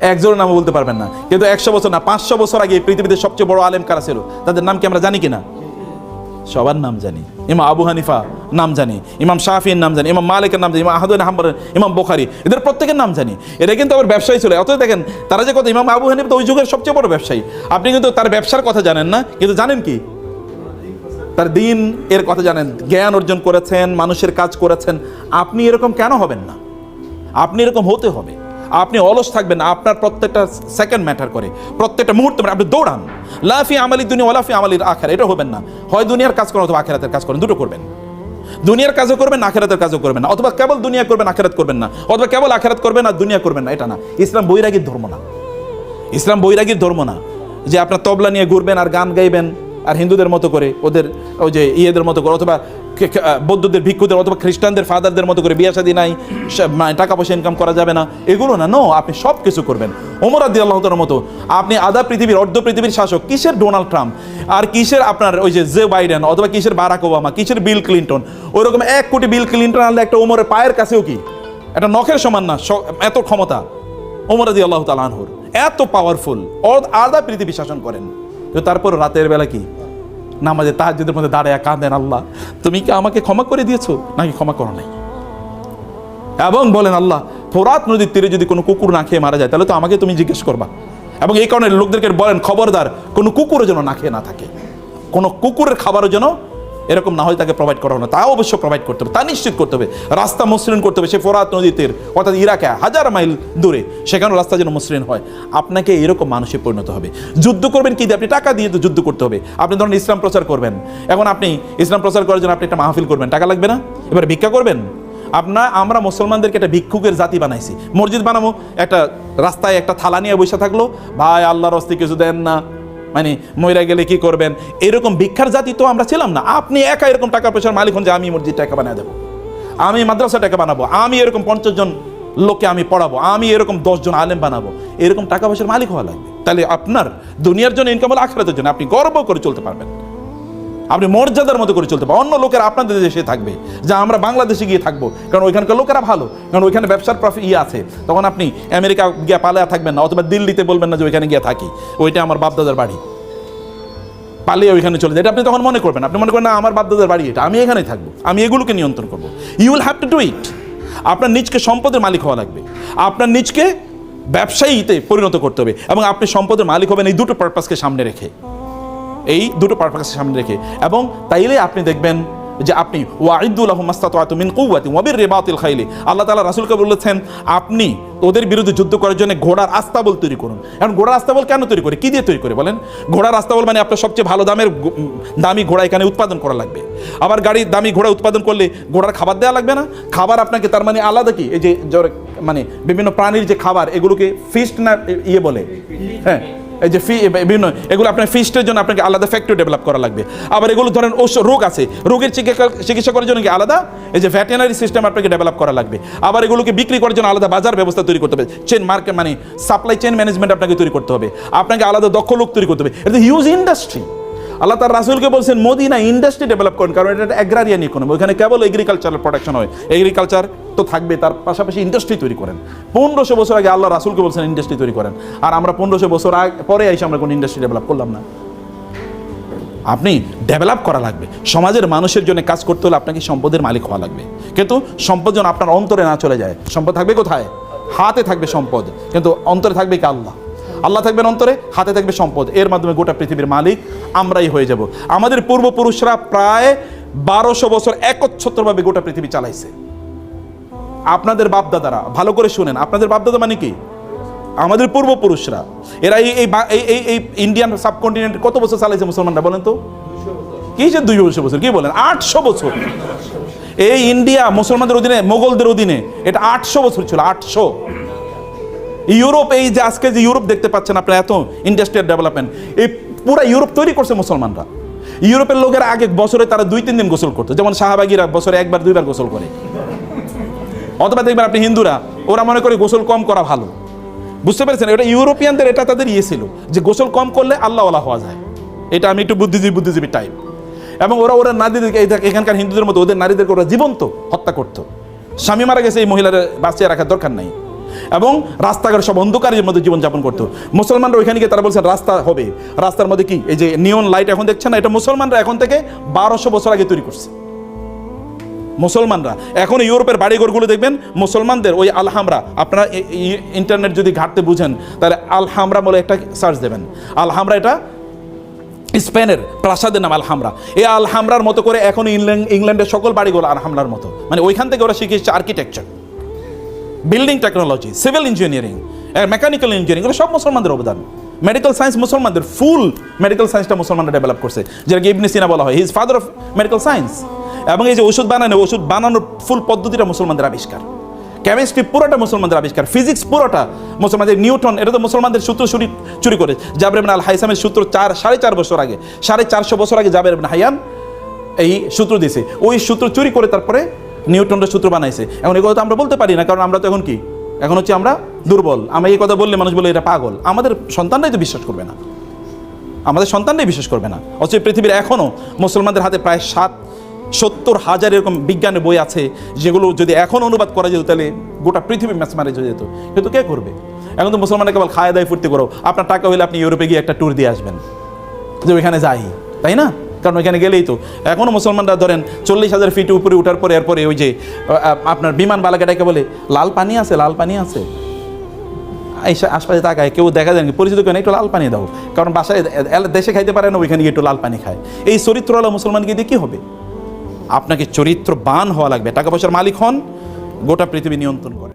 একজনের নাম বলতে পারবেন না। কিন্তু একশো বছর না, পাঁচশো বছর আগে পৃথিবীতে সবচেয়ে বড় আলেম কারা ছিল? তাদের নাম কি আমরা জানি কিনা? সবার নাম জানি। ইমাম আবু হানিফা নাম জানি, ইমাম শাহির নাম জানি, ইমাম মালিকের নাম জানি, ইমাম আহাদুল হাম্বর ইমাম বোখারি, এদের প্রত্যেকের নাম জানি। এটা কিন্তু আবার ব্যবসায়ী ছিল। অত দেখেন, তারা যে কথা ইমাম আবু হানিফা তো ওই যুগের সবচেয়ে বড় ব্যবসায়ী। আপনি কিন্তু তার ব্যবসার কথা জানেন না, কিন্তু জানেন কি? তার দিন এর কথা জানেন, জ্ঞান অর্জন করেছেন, মানুষের কাজ করেছেন। আপনি এরকম কেন হবেন না? আপনি এরকম হতে হবে। আপনি অলস থাকবেন আপনার প্রত্যেকটা সেকেন্ড ম্যাটার করে, প্রত্যেকটা মুহূর্ত আপনি দৌড়ান। লাফি আমালি দুনিয়া ওলাফি আমালির আখের এটা হবেন না। হয় দুনিয়ার কাজ করেন অথবা আখেরাতের কাজ করেন, দুটো করবেন। দুনিয়ার কাজও করবেন, আখেরাতের কাজও করবেন না, অথবা কেবল দুনিয়া করবেন, আখেরাত করবেন না, অথবা কেবল আখেরাত করবেন আর দুনিয়া করবেন না, এটা না। ইসলাম বৈরাগীর ধর্ম না। ইসলাম বৈরাগীর ধর্ম না যে আপনার তবলা নিয়ে ঘুরবেন আর গান গাইবেন। আর হিন্দুদের মতো করে, ওদের ওই যে ইয়েদের মতো করে, অথবা বৌদ্ধদের, ভিক্ষুদের, অথবা খ্রিস্টানদের ফাদারদের মতো করে বিয়া শাদী নাই মানে টাকা পয়সা ইনকাম করা যাবে না, এগুলো না নো আপনি সব কিছু করবেন। ওমর আদি আল্লাহ তালার মতো, আপনি আধা পৃথিবীর, অর্ধ পৃথিবীর শাসক, কিসের ডোনাল্ড ট্রাম্প? আর কিসের আপনার ওই যে জে বাইডেন, অথবা কিসের বারাক ওবামা, কিসের বিল ক্লিন্টন? ওইরকম এক কোটি বিল ক্লিন্টন আনলে একটা ওমরের পায়ের কাছেও কি? একটা নখের সমান না এত ক্ষমতা। ওমর আদি আল্লাহ তালানহুর এত পাওয়ারফুল আদা পৃথিবী শাসন করেন। তারপর রাতের বেলা কি? নামাজে যদি মধ্যে দাঁড়ায় কাঁদেন আল্লাহ। তুমি কি আমাকে ক্ষমা করে দিয়েছ? নাকি ক্ষমা করো নাই? এবং বলেন আল্লাহ, ফোরাত নদীর তীরে যদি কোনো কুকুর না খেয়ে মারা যায়, তাহলে তো আমাকে তুমি জিজ্ঞেস করবা। এবং এই কারণে লোকদেরকে বলেন, খবরদার, কোনো কুকুরও যেন না খেয়ে না থাকে। কোনো কুকুরের খাবারও যেন এরকম না হয় তাকে প্রোভাইড করা না তা অবশ্য প্রোভাইড করতে হবে। তা নিশ্চিত করতে হবে। রাস্তা মসৃণ করতে হবে। সে ফোরাত নদী তীর অর্থাৎ ইরাকে হাজার মাইল দূরে, সেখানেও রাস্তা যেন মসৃণ হয়। আপনাকে এরকম মানুষে পরিণত হবে। যুদ্ধ করবেন কি আপনি টাকা দিয়ে তো যুদ্ধ করতে হবে। আপনি ধরুন ইসলাম প্রচার করবেন। এখন আপনি ইসলাম প্রচার করার জন্য আপনি একটা মাহফিল করবেন। টাকা লাগবে না? এবার ভিক্ষা করবেন? আপনার আমরা মুসলমানদেরকে একটা ভিক্ষুকের জাতি বানাইছি। মসজিদ বানাবো একটা রাস্তায় একটা থালা নিয়ে বসে থাকল। ভাই, আল্লাহর হস্তে কিছু দেন না। মানে মহিলা গেলে কি করবেন? এরকম ভিক্ষার জাতি তো আমরা ছিলাম না। আপনি একা এরকম টাকা পয়সার মালিক হন যে আমি মসজিদ টাকা বানিয়ে দেবো। আমি মাদ্রাসা টাকা বানাবো। আমি এরকম পঞ্চাশ জন লোককে আমি পড়াবো। আমি এরকম দশজন আলেম বানাবো। এরকম টাকা পয়সার মালিক হওয়া লাগবে। তাহলে আপনার দুনিয়ার জন্য ইনকাম হলে আখরাতের জন্য। আপনি গর্ব করে চলতে পারবেন। আপনি মর্যাদার মতো করে চলতে পারেন। অন্য লোকেরা আপনাদের দেশে থাকবে, যা আমরা বাংলাদেশে গিয়ে থাকব। কারণ ওইখানকার লোকেরা ভালো, কারণ ওইখানে ব্যবসার প্রফিট ইয়ে আছে। তখন আপনি আমেরিকা গিয়ে পালিয়ে থাকবেন না, অথবা দিল্লিতে বলবেন না যে ওইখানে গিয়ে থাকি। ওইটা আমার বাপদাদার বাড়ি। পালিয়ে ওইখানে চলে যায়। এটা আপনি তখন মনে করবেন। আপনি মনে করেন, না, আমার বাপদাদার বাড়ি এটা। আমি এখানেই থাকব। আমি এগুলোকে নিয়ন্ত্রণ করব। You will have to do it আপনার নিজকে সম্পদের মালিক হওয়া লাগবে। আপনার নিজকে ব্যবসায়ীতে পরিণত করতে হবে এবং আপনি সম্পদের মালিক হবেন এই দুটো পারপাসকে সামনে রেখে। এই দুটো পারপাসকে সামনে রেখে। এবং তাইলে আপনি দেখবেন যে আপনি ওয়াইদুল্লাহ মাস্তাত মিন কুয়াতি ওয়াবির রেবাতিল খাইলি। আল্লাহ তালা রাসূলকে বলেছেন, আপনি ওদের বিরুদ্ধে যুদ্ধ করার জন্য ঘোড়ার আস্তাবল তৈরি করুন। এখন ঘোড়ার আস্তাবল কেন তৈরি করে? কী দিয়ে তৈরি করে বলেন? ঘোড়ার আস্তাবল মানে আপনার সবচেয়ে ভালো দামের দামি ঘোড়া এখানে উৎপাদন করা লাগবে। আবার গাড়ির দামি ঘোড়া উৎপাদন করলে ঘোড়ার খাবার দেওয়া লাগবে না? খাবার আপনাকে তার মানে আলাদা কি? এই যে মানে বিভিন্ন প্রাণীর যে খাবার, এগুলোকে ফিস্ট না ইয়ে বলে। হ্যাঁ। এই যে ফি বিভিন্ন এগুলো আপনার ফিস্টের জন্য আপনাকে আলাদা ফ্যাক্টরি ডেভেলপ করা লাগবে। আবার এগুলো ধরেন ওষ রোগ আছে, রোগের চিকিৎসা চিকিৎসা করার জন্য কি আলাদা? এই যে ভ্যাটেনারি সিস্টেম আপনাকে ডেভেলপ করা লাগবে। আবার এগুলোকে বিক্রি করার জন্য আলাদা বাজার ব্যবস্থা তৈরি করতে হবে। চেন মার্কেট মানে সাপ্লাই চেন ম্যানেজমেন্ট আপনাকে তৈরি করতে হবে। আপনাকে আলাদা দক্ষ লোক তৈরি করতে হবে। এটা হিউজ ইন্ডাস্ট্রি আল্লাহ তার রাসুলকে বলছেন, মদিনা ইন্ডাস্ট্রি ডেভেলপ করেন, কারণ এটা অ্যাগ্রারিয়ান ইকোনমি ওখানে কেবল এগ্রিকালচারাল প্রোডাকশন হয়। এগ্রিকালচার তো থাকবে, তার পাশাপাশি ইন্ডাস্ট্রি তৈরি করেন। পনেরোশো বছর আগে আল্লাহ রাসুলকে বলছেন ইন্ডাস্ট্রি তৈরি করেন। আর আমরা পনেরোশো বছর আগে, পরে এসে আমরা কোনো ইন্ডাস্ট্রি ডেভেলপ করলাম না। আপনি ডেভেলপ করা লাগবে। সমাজের মানুষের জন্য কাজ করতে হলে আপনাকে সম্পদের মালিক হওয়া লাগবে। কিন্তু সম্পদ যেন আপনার অন্তরে না চলে যায়, সম্পদ থাকবে কোথায়? হাতে থাকবে সম্পদ। কিন্তু অন্তরে থাকবে কি আল্লাহ? আল্লাহ থাকবেন অন্তরে, হাতে থাকবে সম্পদ। এর মাধ্যমে গোটা পৃথিবীর মালিক আমরাই হয়ে যাব। আমাদের পূর্বপুরুষরা প্রায় বারোশো বছর একচ্ছত্রভাবে গোটা পৃথিবী চালাইছে। আপনাদের বাপদাদারা, ভালো করে শুনেন, আপনাদের বাপদাদা মানে কি? আমাদের পূর্বপুরুষরা। এরা এই এই এই এই ইন্ডিয়ান সাবকন্টিনেন্ট কত বছর চালাইছে মুসলমানরা বলেন তো? কি যে দুইশো বছর কি বলেন? আটশো বছর। এই ইন্ডিয়া মুসলমানদের অধীনে, মোগলদের অধীনে এটা আটশো বছর ছিল, আটশো। ইউরোপ, এই যে আজকে যে ইউরোপ দেখতে পাচ্ছেন আপনার, এত ইন্ডাস্ট্রিয়াল ডেভেলপমেন্ট এই পুরো ইউরোপ তৈরি করছে মুসলমানরা। ইউরোপের লোকেরা আগে বছরে তারা দুই, তিন দিন গোসল করতো। যেমন শাহবাগিরা বছরে একবার, দুইবার গোসল করে। অথবা দেখবেন আপনি হিন্দুরা, ওরা মনে করে গোসল কম করা ভালো। বুঝতে পেরেছেন? এটা ইউরোপিয়ানদের, এটা তাদের ইয়ে ছিল, যে গোসল কম করলে আল্লাহ আল্লাহওয়ালা হওয়া যায়। এটা আমি একটু বুদ্ধিজীবী বুদ্ধিজীবী টাইপ এবং ওরা ওরা নারীদেরকে এখানকার হিন্দুদের মতো ওদের নারীদেরকে ওরা জীবন্ত হত্যা করতো। স্বামী মারা গেছে, এই মহিলার বাঁচিয়ে রাখার দরকার নাই। এবং রাস্তাঘাট সব অন্ধকারের মধ্যে জীবনযাপন করতো। মুসলমানরা ওইখানে গিয়ে তারা বলছেন, রাস্তা হবে। রাস্তার মধ্যে কি? এই যে নিয়ন লাইট এখন দেখছেন না? এটা মুসলমানরা এখন থেকে বারোশো বছর আগে তৈরি করছে। মুসলমানরা। এখন ইউরোপের বাড়িঘরগুলো দেখবেন, মুসলমানদের ওই আলহামরা। আপনারা ইন্টারনেট যদি ঘাটতে বুঝেন, তাহলে আলহামরা বলে একটা সার্চ দেবেন। আলহামরা এটা স্পেনের প্রাসাদের নাম আলহামরা। এই আলহামরার মতো করে এখন ইংল্যান্ড, ইংল্যান্ডের সকল বাড়িগুলো আলহামরার মতো। মানে ওইখান থেকে ওরা শিখে এসেছে architecture building technology civil engineering mechanical engineering এগুলো সব মুসলমানদের অবদান। মেডিকেল সায়েন্স মুসলমানদের ফুল মেডিকেল সায়েন্সটা মুসলমানরা ডেভেলপ করছে। যেটাকে ইবনে সিনা বলা হয় his father of medical science এবং এই যে ওষুধ বানানো, ওষুধ বানানোর ফুল পদ্ধতিটা মুসলমানদের আবিষ্কার। কেমিস্ট্রি পুরোটা মুসলমানদের আবিষ্কার। ফিজিক্স পুরোটা মুসলমানদের নিউটন এটা তো মুসলমানদের সূত্র চুরি চুরি করে। জাবের আল হাইসামের সূত্র চার, সাড়ে চার বছর আগে, সাড়ে চারশো বছর আগে জাবের হায়ান এই সূত্র দিয়েছে। ওই সূত্র চুরি করে তারপরে নিউটনের সূত্র বানাইছে। এখন এই কথা তো আমরা বলতে পারি না, কারণ আমরা তো এখন কি? এখন হচ্ছে আমরা দুর্বল। আমরা এই কথা বললে মানুষ বলে এটা পাগল। আমাদের সন্তানরাই তো বিশ্বাস করবে না। আমাদের সন্তানরাই বিশ্বাস করবে না। অথচ পৃথিবীর এখনও মুসলমানদের হাতে প্রায় সাত, সত্তর হাজার এরকম বিজ্ঞানের বই আছে, যেগুলো যদি এখন অনুবাদ করা যেত, তাহলে গোটা পৃথিবী ম্যাচমারেজ হয়ে যেত। কিন্তু কে করবে? এখন তো মুসলমানরা কেবল খায়, দায়, ফুর্তি করো। আপনার টাকা হলে আপনি ইউরোপে গিয়ে একটা ট্যুর দিয়ে আসবেন। যে ওইখানে যাই, তাই না? কারণ ওইখানে গেলেই তো। এখনও মুসলমানরা ধরেন চল্লিশ হাজার ফিট উপরে উঠার পরে এরপরে ওই যে আপনার বিমান বালাকাটাকে বলে লাল পানি আছে লাল পানি আছে। আশপাশে তাকায় কেউ দেখা যায় পরিচিত কেউ নেই, একটু লাল পানি দাও। কারণ বাসায় দেশে খাইতে পারে না ওইখানে গিয়ে একটু লাল পানি খায়। এই চরিত্রওয়ালা মুসলমানকে দিয়ে কী হবে? আপনাকে চরিত্রবান হওয়া লাগবে। টাকা পয়সার মালিক হন গোটা পৃথিবী নিয়ন্ত্রণ করে।